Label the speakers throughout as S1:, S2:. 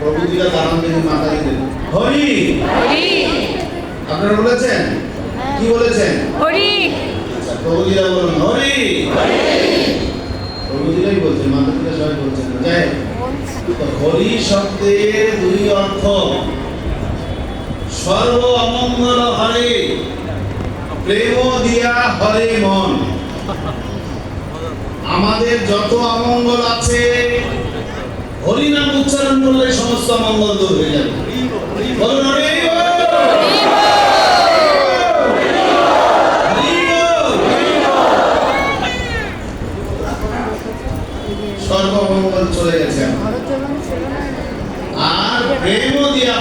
S1: প্রভুজিরা দাঁড়ান দেখে মাথা দিলেন হরি!
S2: হরি!
S1: আপনারা বলেছেন? কি বলেছেন?
S2: হরি!
S1: আচ্ছা প্রভুজিরা বলুন হরি! হরি! প্রভুজিরাই বলছেন মাতাজিরা সবাই বলছেন। যাই তো হরি শব্দের দুই অর্থ। সর্ব অমঙ্গল হরে প্রেম দিয়া হরে মন। আমাদের যত অমঙ্গল আছে হরি নাম উচ্চারণ করলে অমঙ্গল দূর হয়ে যাবে। আর প্রেম দিয়া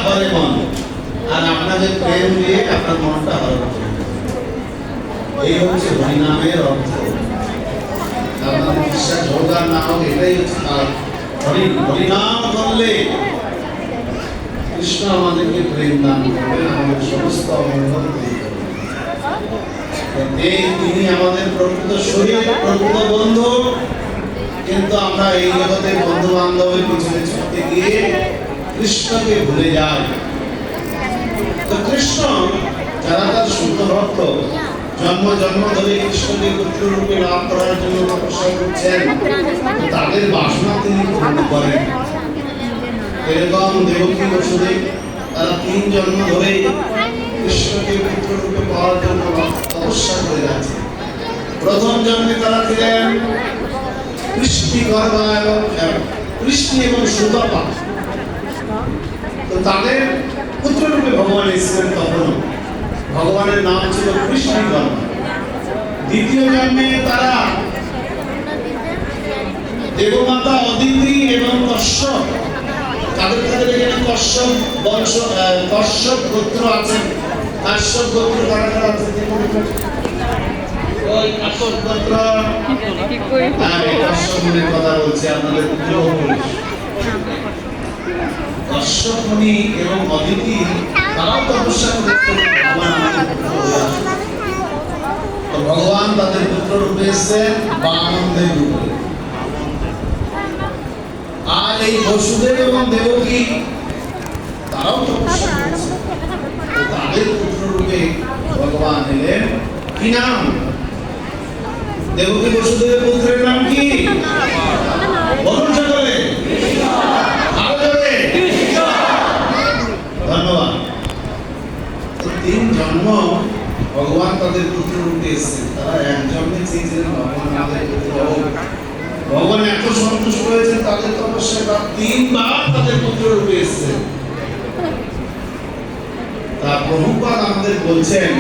S1: প্রেম দিয়ে আপনার মনটা হরে এই হচ্ছে হরিনামের অর্থ। আপনাদের বিশ্বাস না হোক, এটাই হচ্ছে হরিনাম করলে কৃষ্ণ আমাদেরকে প্রেম দান করবেন আমাদের সমস্ত করবেন। এই তিনি আমাদের প্রকৃত শরীর, প্রকৃত বন্ধু, কিন্তু আমরা এই জগতে বন্ধু বান্ধবের পিছনে ছুটতে গিয়ে কৃষ্ণকে ভুলে যাই তো কৃষ্ণ, যারা তার শুদ্ধ ভক্ত, জন্ম জন্ম ধরে কৃষ্ণকে পুত্র রূপে লাভ করার জন্য তপস্যা করছেন, তাদের বাসনা তিনি পূর্ণ করেন এরকম দেবকী বসুদেব, তারা তিন জন্ম ধরে কৃষ্ণকে পুত্র রূপে পাওয়ার জন্য তপস্যা করে যাচ্ছে প্রথম জন্মে তারা ছিলেন কৃষ্টি গর্ভা এবং কৃষ্টি এবং সুতপা। তো তাদের পুত্র রূপে ভগবান এসেছিলেন তখন ভগবানের নাম ছিল কৃষ্ণ গর্ভা। দ্বিতীয় জন্মে তারা দেবমাতা অদিতি এবং কশ্যপ তাদের এখানে কশ্যপ, বংশ কশ্যপ গোত্র আছে, কাশ্যপ গোত্র কারা কারা আছে? দেখুন একটু। ওই গোত্র কশ্যপমুনির কথা আপনাদের এবং অদিতি, তারাও তপস্যা করেছেন ভগবান। হয়ে তাদের পুত্র রূপে এসেছেন বামনদের রূপে আর এই বসুদেব এবং দেবকী তারাও তো তাদের পুত্র রূপে ভগবান এলেন। কি নাম? দেবকী বসুদেবের পুত্রের নাম কি? বলুন সকলে। ধন্যবাদ। তিন জন্ম ভগবান তাদের পুত্র রূপে এসেছেন তারা এক জন্মে চেয়েছিলেন ভগবান আমাদের পুত্র ভগবান সন্তুষ্ট হয়েছে তাদের তপস্যায় তার তিনবার তাদের পুত্র রূপে এসেছেন তা প্রভুপাদ আমাদের বলছেন